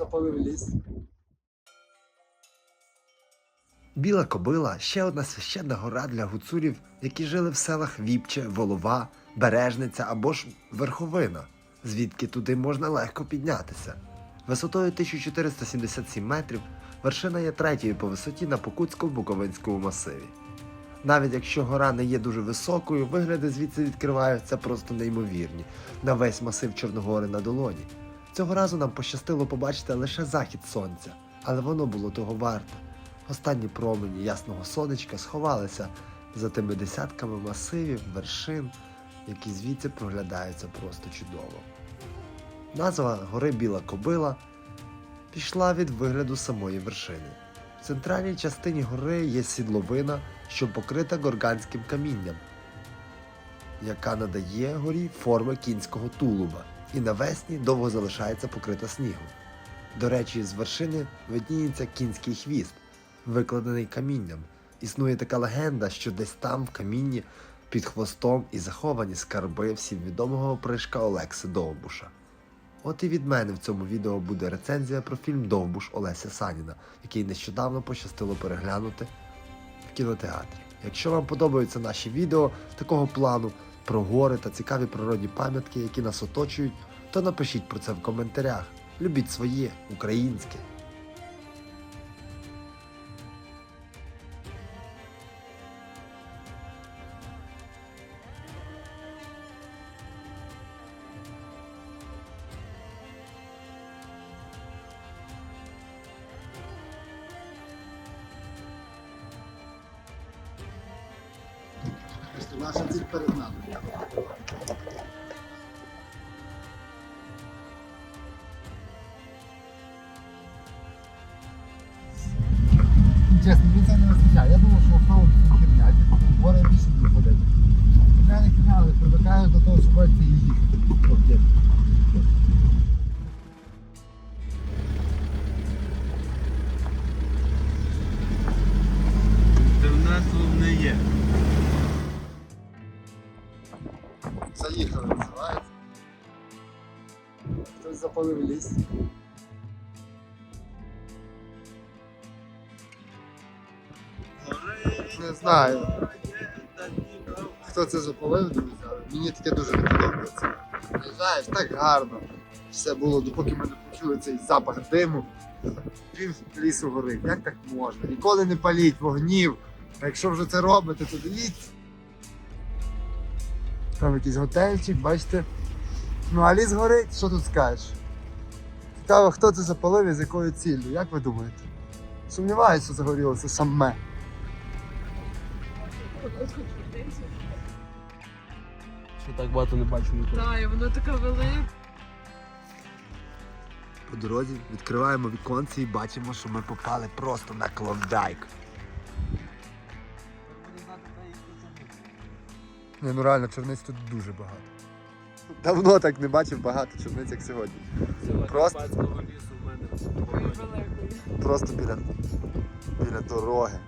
запалив ліс. Біла кобила ще одна священна гора для гуцулів, які жили в селах Віпче, Волова, Бережниця або ж Верховина, звідки туди можна легко піднятися. Висотою 1477 метрів вершина є третьою по висоті на Покутсько-Буковинському масиві. Навіть якщо гора не є дуже високою, вигляди звідси відкриваються просто неймовірні на весь масив Чорногори на долоні. Цього разу нам пощастило побачити лише захід сонця, але воно було того варте. Останні промені ясного сонечка сховалися за тими десятками масивів, вершин, які звідси проглядаються просто чудово. Назва гори Біла Кобила пішла від вигляду самої вершини. В центральній частині гори є сідловина, що покрита горганським камінням, яка надає горі форми кінського тулуба, і навесні довго залишається покрита снігом. До речі, з вершини видніється кінський хвіст, викладений камінням. Існує така легенда, що десь там, в камінні, під хвостом і заховані скарби всім відомого опришка Олекси Довбуша. От і від мене в цьому відео буде рецензія про фільм Довбуш Олеся Саніна, який нещодавно пощастило переглянути в кінотеатрі. Якщо вам подобаються наші відео такого плану про гори та цікаві природні пам'ятки, які нас оточують, то напишіть про це в коментарях. Любіть своє, українське. Наша ціль перед нами. Запалив ліс. Не знаю. Хто це запалив, мені таке дуже не подобається. Знаєш, так гарно. Все було, допоки ми не почули цей запах диму. Пів лісу горить. Як так можна? Ніколи не паліть вогнів. А якщо вже це робите, то дивіться. Там якийсь готельчик, бачите. Ну а ліс горить, що тут скажеш? Цікаво, хто це запалив і з якою ціллю, як ви думаєте? Сумніваюся, що загорілося саме. Що так багато не бачу ніколи. Так, і воно така велика. По дорозі відкриваємо віконці і бачимо, що ми попали просто на клондайк. Не, ну реально, чорниць тут дуже багато. Давно так не бачив багато чорниць, як сьогодні. Просто- Карпатського лісу в мене. Такої великої. Просто біля, біля дороги.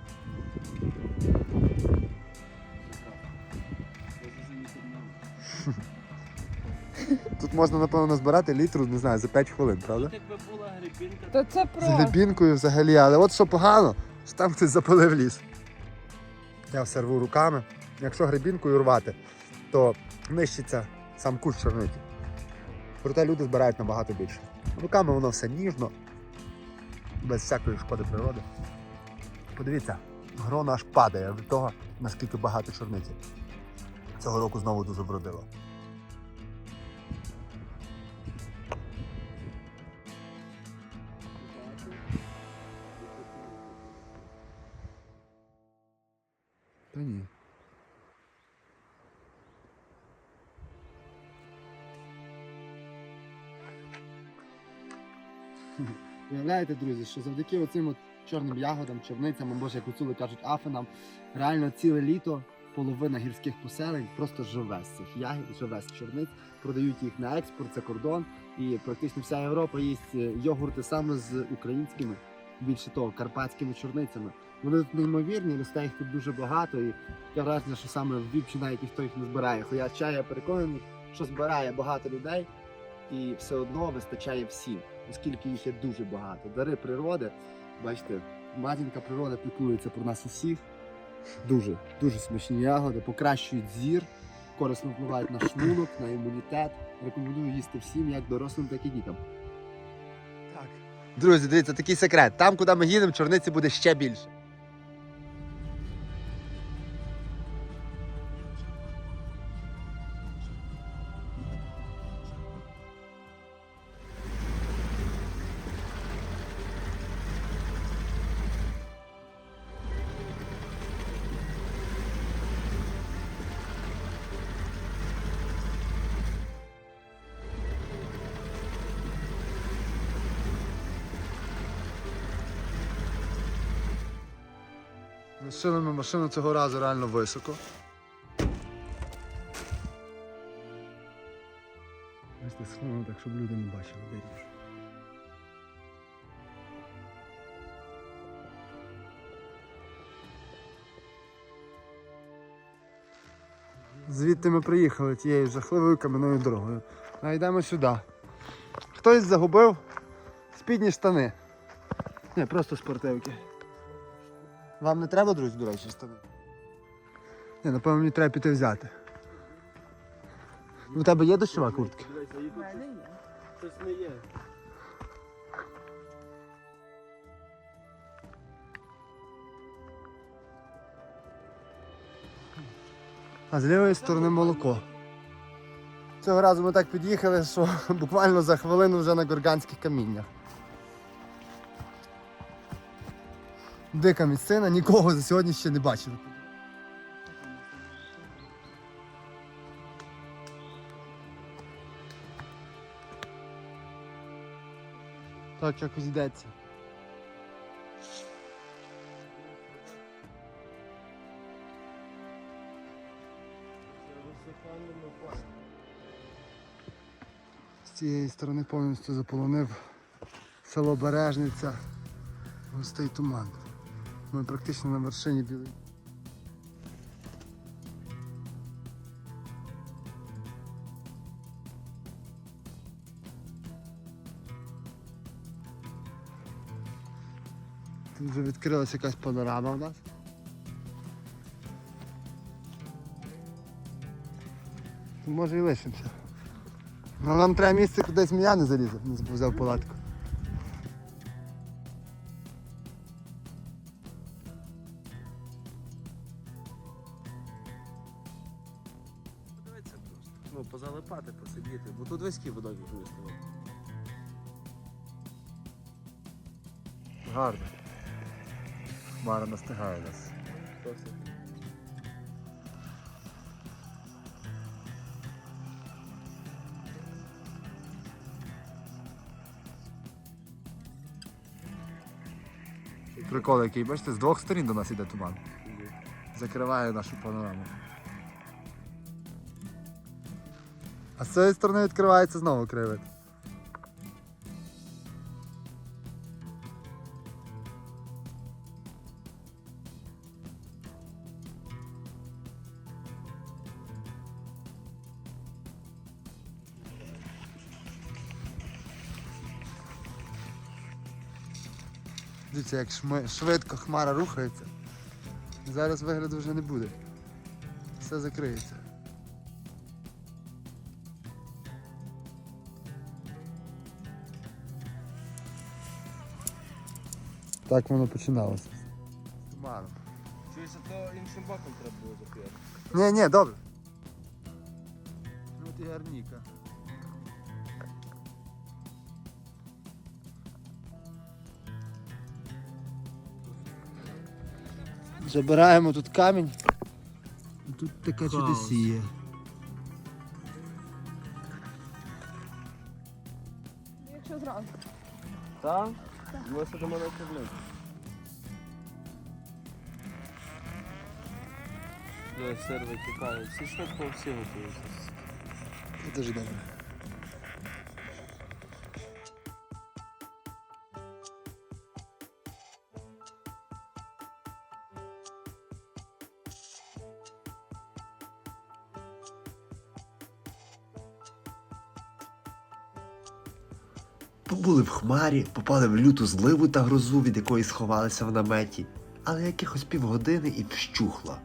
Тут можна, напевно, назбирати літру, не знаю, за 5 хвилин, правда? Тут якби була грибінка, Та це З просто. глибінкою взагалі, але от що погано, що там хтось запалив ліс. Я все рву руками. Якщо грибінкою рвати, то нищиться сам куш черниці. Проте люди збирають набагато більше. Руками воно все ніжно, без всякої шкоди природи. Подивіться, грона аж падає від того, наскільки багато чорниці. Цього року знову дуже вродило. Уявляєте, друзі, що завдяки оцим от чорним ягодам, чорницям, або ж як гуцули кажуть, афенам, реально ціле літо половина гірських поселень просто живе з цих ягід, живе з чорниць, продають їх на експорт, за кордон, і практично вся Європа їсть е, йогурти саме з українськими, більше того, карпатськими чорницями. Вони тут неймовірні, росте їх тут дуже багато, і таке враження, що саме в Віпчі навіть ніхто їх не збирає. Хоча чай, я переконаний, що збирає багато людей. і все одно вистачає всім, оскільки їх є дуже багато. Дари природи, бачите, матінка природа піклується про нас усіх. Дуже, дуже смачні ягоди, покращують зір, корисно впливають на шлунок, на імунітет. Рекомендую їсти всім, як дорослим, так і дітям. Так. Друзі, дивіться, такий секрет. Там, куди ми їдемо, чорниці буде ще більше. Машинами машину цього разу реально високо. Бачите, сховано так, щоб люди не бачили, ріж. Звідти ми приїхали тією жахливою кам'яною дорогою. А йдемо сюди. Хтось загубив спідні штани. Ні, просто спортивки. Вам не треба, друзі, до речі, штани? Ні, напевно, мені треба піти взяти. У тебе є дощова куртка? Щось не є. А з лівої сторони молоко. Цього разу ми так під'їхали, що буквально за хвилину вже на горганських каміннях. Дика місцина, нікого за сьогодні ще не бачили. Якось йдеться. З цієї сторони повністю заполонив село Бережниця, густий туман. Ми практично на вершині білий. Тут вже відкрилася якась панорама в нас. Тут може і лишимося. Ну нам треба місце, куди змія не залізе, не взяв палатку. Прикол який, бачите, з двох сторін до нас іде туман. Закриває нашу панораму. А з цієї сторони відкривається знову кривик. Дивіться, як швидко хмара рухається. Зараз вигляду вже не буде. Все закриється. Так воно починалося. Туманом. Чуєш, а то іншим боком треба було закрити. Ні, ні, добре. Ну ти гарніка. Забираємо тут камінь. Тут така чудесія. Якщо зранку. Так? Ми сидимо на човнику. Де сир витікає. Всі швидко всі готуються. Це дуже добре. Побули в хмарі, попали в люту зливу та грозу, від якої сховалися в наметі, але якихось півгодини і вщухла.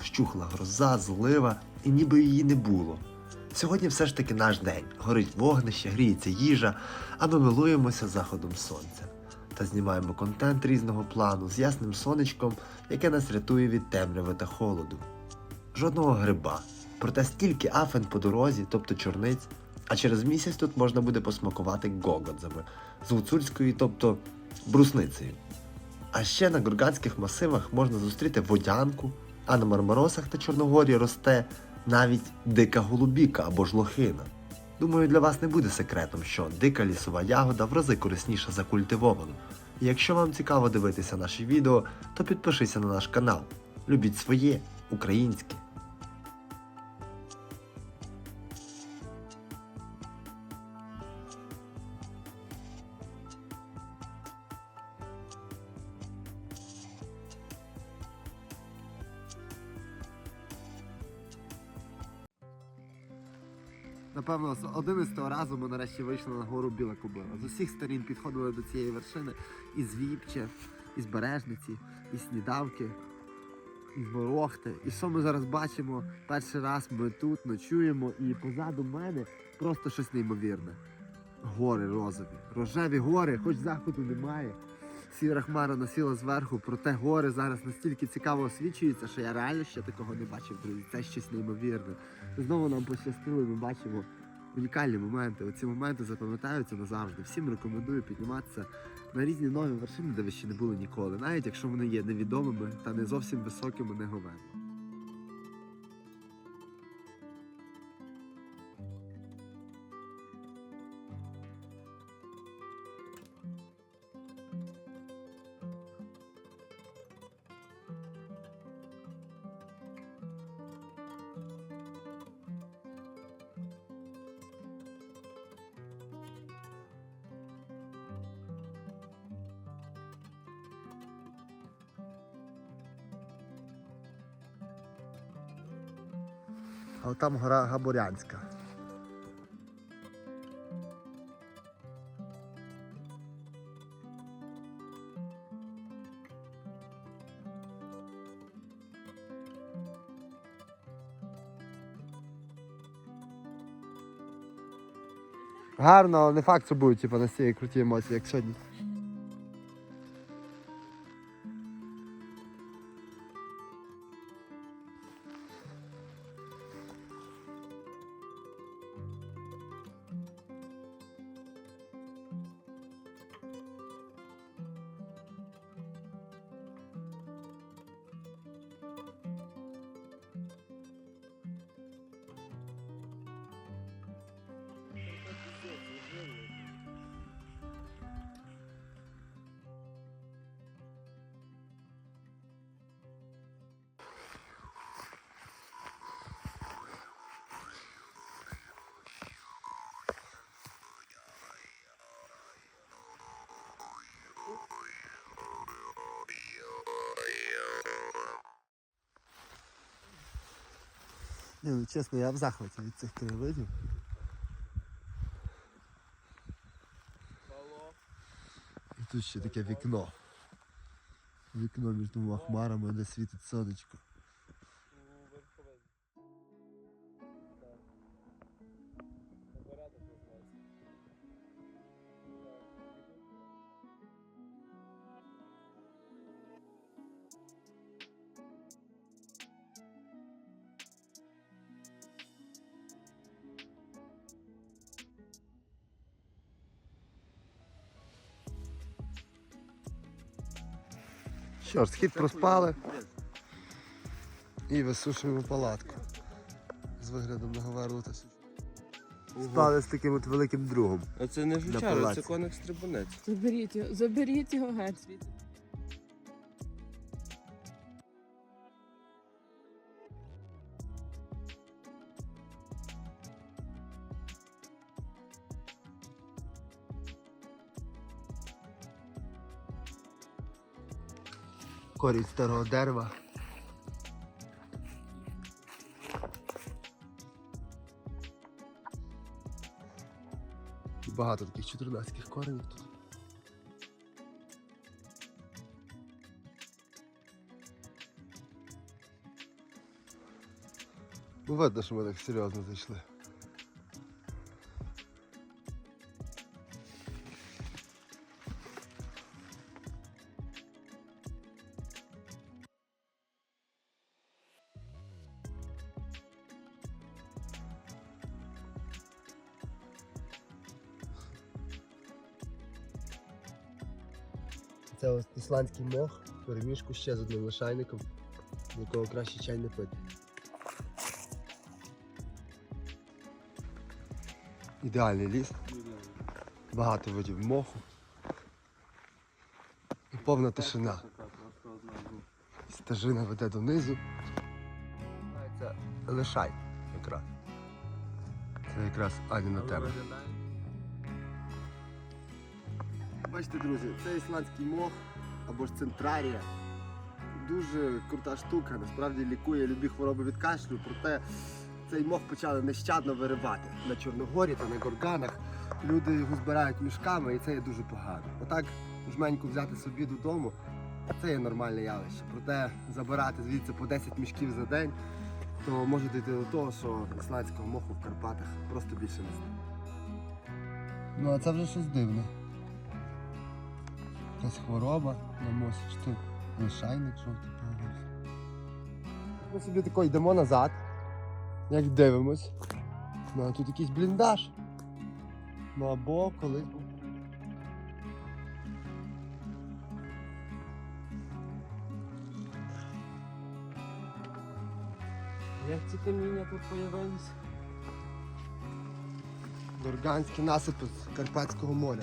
Вщухла гроза, злива, і ніби її не було. Сьогодні все ж таки наш день. Горить вогнище, гріється їжа, а ми милуємося заходом сонця та знімаємо контент різного плану з ясним сонечком, яке нас рятує від темряви та холоду. Жодного гриба, проте стільки афен по дорозі, тобто чорниць, а через місяць тут можна буде посмакувати гогодзами з гуцульською, тобто брусницею. А ще на Гурганських масивах можна зустріти водянку, а на Мармаросах та Чорногорі росте навіть дика голубіка або ж лохина. Думаю, для вас не буде секретом, що дика лісова ягода в рази корисніша за культивовану. І якщо вам цікаво дивитися наші відео, то підпишися на наш канал. Любіть своє, українське. Напевно, з 11 разу ми нарешті вийшли на гору Біла Кобила. З усіх сторін підходили до цієї вершини із Віпче, із Бережниці, із Снідавки, із Ворохти. І що ми зараз бачимо? Перший раз ми тут ночуємо, і позаду мене просто щось неймовірне. Гори розові, рожеві гори, хоч заходу немає. Сіра хмара насіла зверху, проте гори зараз настільки цікаво освічуються, що я реально ще такого не бачив, друзі. Це щось неймовірне. Знову нам пощастило, ми бачимо унікальні моменти. Оці моменти запам'ятаються назавжди. Всім рекомендую підніматися на різні нові вершини, де ви ще не були ніколи, навіть якщо вони є невідомими та не зовсім високими, не говеми. А там гора Габорянська. Гарно, але не факт, що будуть типу, настільки круті емоції, як сьогодні. Ні, ну чесно, я в захваті від цих краєвидів. І тут ще таке вікно. Вікно між двома хмарами, де світить сонечко. Що ж, схід проспали і висушуємо палатку з виглядом на Гаварутас. Спали з таким от великим другом. А це не жучара, це коник стрибунець. Заберіть його, заберіть його геть. Корінь старого дерева. багато таких чотирнацьких коренів тут. Видно, що ми так серйозно зайшли. Ісландський мох, переміжку ще з одним лишайником, якого краще чай не пити. Ідеальний ліс, багато видів моху. І повна тишина. Стежина веде донизу. Це лишай якраз. Це якраз Аніна тема. Бачите, друзі, це ісландський мох або ж центрарія. Дуже крута штука, насправді лікує любі хвороби від кашлю, проте цей мох почали нещадно виривати на Чорногорі та на горганах. Люди його збирають мішками і це є дуже погано. Отак жменьку взяти собі додому, це є нормальне явище. Проте забирати звідси по 10 мішків за день, то може дійти до того, що ісландського моху в Карпатах просто більше не стане. Ну а це вже щось дивне. Якась хвороба на мосі, чи то лишайник жовтий появився. Ми собі тако йдемо назад, як дивимось. Ну а тут якийсь бліндаж. Ну або колись був. Як ці каміння тут появились? Горганські насипи з Карпатського моря.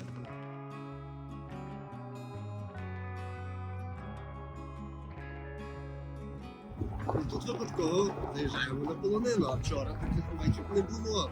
І Тут випадково заїжджаємо на полонину, а вчора таких овечок не було.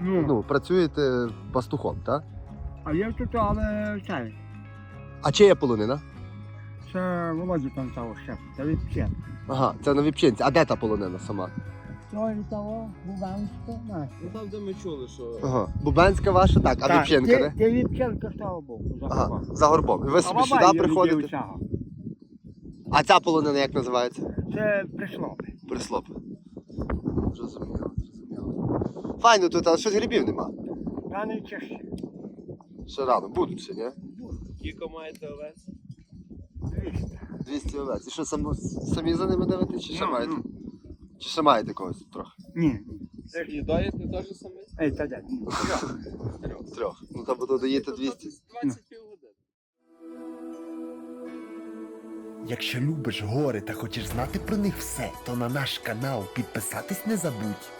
Ну, працюєте пастухом, так? А я тут, але це, А чия полонина? це Володі там того ще, це від пчен. Ага, це на Віпчинці. А де та полонина сама? То і того, Бубанська, наш. Ну там, де ми чули, що Ага. Бубенська ваша, так, а Віпченка, де? де? Віпченка з того боку, за Ага, горбом. за горбом. І ви А собі бабай сюди її приходите. від. А ця полонина як називається? Це прийшло. Прислоп. Зрозуміло, зрозуміло. Файно тут, але щось грибів нема. Я не чешці. Ще рано, будуть ще, ні? Кіко маєте овець? 200. 200 овець. І що сам, самі за ними дивитесь, чи ще Ну, маєте? ну. Чи ще маєте когось трохи? Ні. І доїти теж самець? Ей, та де? Трьох. Ну там буде доїти 200. 20 півгодини. Якщо любиш гори та хочеш знати про них все, то на наш канал підписатись не забудь.